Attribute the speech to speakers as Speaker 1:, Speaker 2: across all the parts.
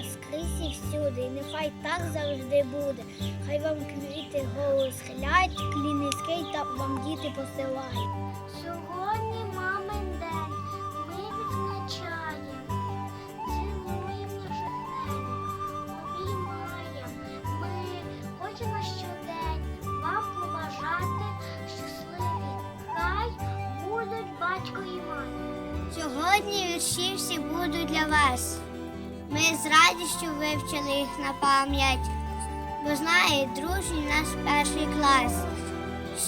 Speaker 1: Казка скрізь і всюди, і нехай так завжди буде. Хай вам квіти голос хилять, клін та вам діти посилають. Сьогодні мамин день, ми відзначаємо, цілуємо наших обіймаємо. Ми хочемо щодень вам побажати щасливі. Хай будуть батько і мати. Сьогодні вірші всі будуть для вас. Ми з радістю вивчили їх на пам'ять, бо знає дружній наш перший клас,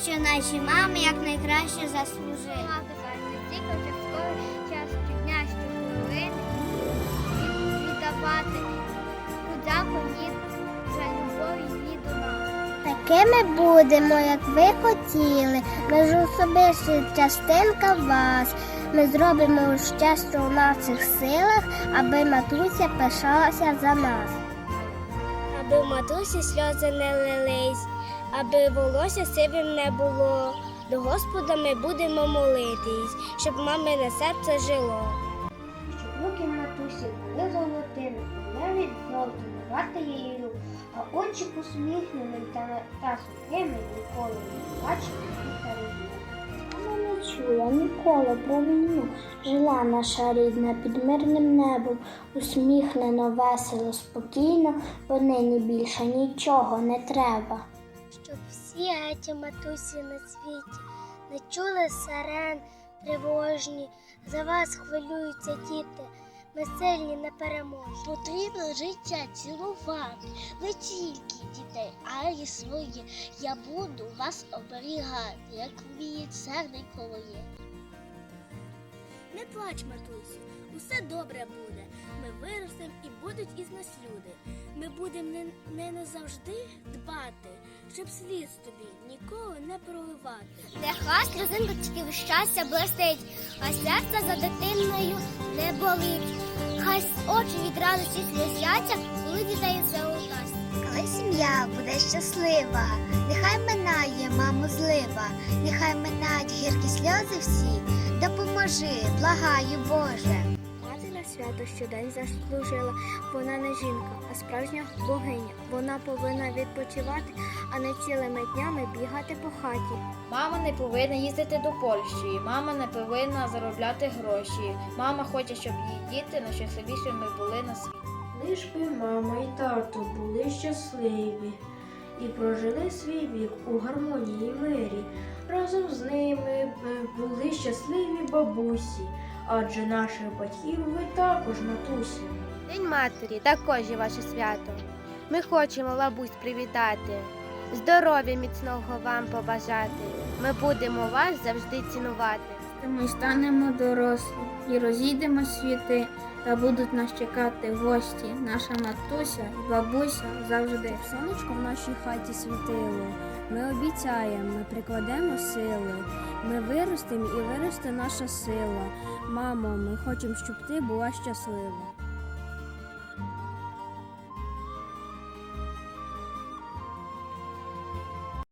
Speaker 1: що наші мами якнайкраще заслужили. Час щодня, щохвилини віддавати їм за любов її до нас. Такими будемо, як ви хотіли. Ми ж особиста частинка вас. Ми зробимо ще, що в наших силах, аби матуся пишалася за нас. Аби в матусі сльози не лились, аби волосся сивим не було. До Господа ми будемо молитись, щоб мамине серце жило. Щоб руки матусі були золотими, навіть золотом варта її рук, а очі посміхненим та, та сухими ніколи не бачили і тарілки.
Speaker 2: Вона ніколи про війну. Жила наша рідна під мирним небом, усміхнено, весело, спокійно, бо нині більше нічого не треба.
Speaker 1: Щоб всі еті матусі на світі не чули сирен тривожні, за вас хвилюються діти, ми сильні не переможні.
Speaker 3: Потрібно життя цілувати, не тільки дітей, а й своє. Я буду вас оберігати, як мій серденько моє.
Speaker 4: Не плач, матусю, усе добре буде. Ми виростемо і будуть із нас люди. Ми будемо не, не назавжди дбати, щоб сліз тобі ніколи не проливати.
Speaker 1: Нехай сльозинка тільки в щастя блистить, а серце за дитиною не болить. Хай очі від радості сльозяться, коли дітей все Коли сім'я буде щаслива, нехай минає маму злива, нехай минають гіркі сльози всі. Допоможи, благаю, Боже. Мати на свято щодень заслужила. Вона не жінка, а справжня богиня. Вона повинна відпочивати, а не цілими днями бігати по хаті.
Speaker 5: Мама не повинна їздити до Польщі, мама не повинна заробляти гроші. Мама хоче, щоб її діти найщасливішими були на світі.
Speaker 6: Лиш би мама і тато були щасливі і прожили свій вік у гармонії і мирі. Разом з ними були щасливі бабусі, адже наших батьків ви також матусі.
Speaker 7: День матері також є ваше свято. Ми хочемо бабусь привітати, здоров'я міцного вам побажати. Ми будемо вас завжди цінувати.
Speaker 2: Ми станемо дорослі і розійдемо світи, та будуть нас чекати гості. Наша матуся і бабуся завжди.
Speaker 8: Сонечко в нашій хаті світило. Ми обіцяємо, ми прикладемо сили. Ми виростемо і виросте наша сила. Мамо, ми хочемо, щоб ти була щаслива.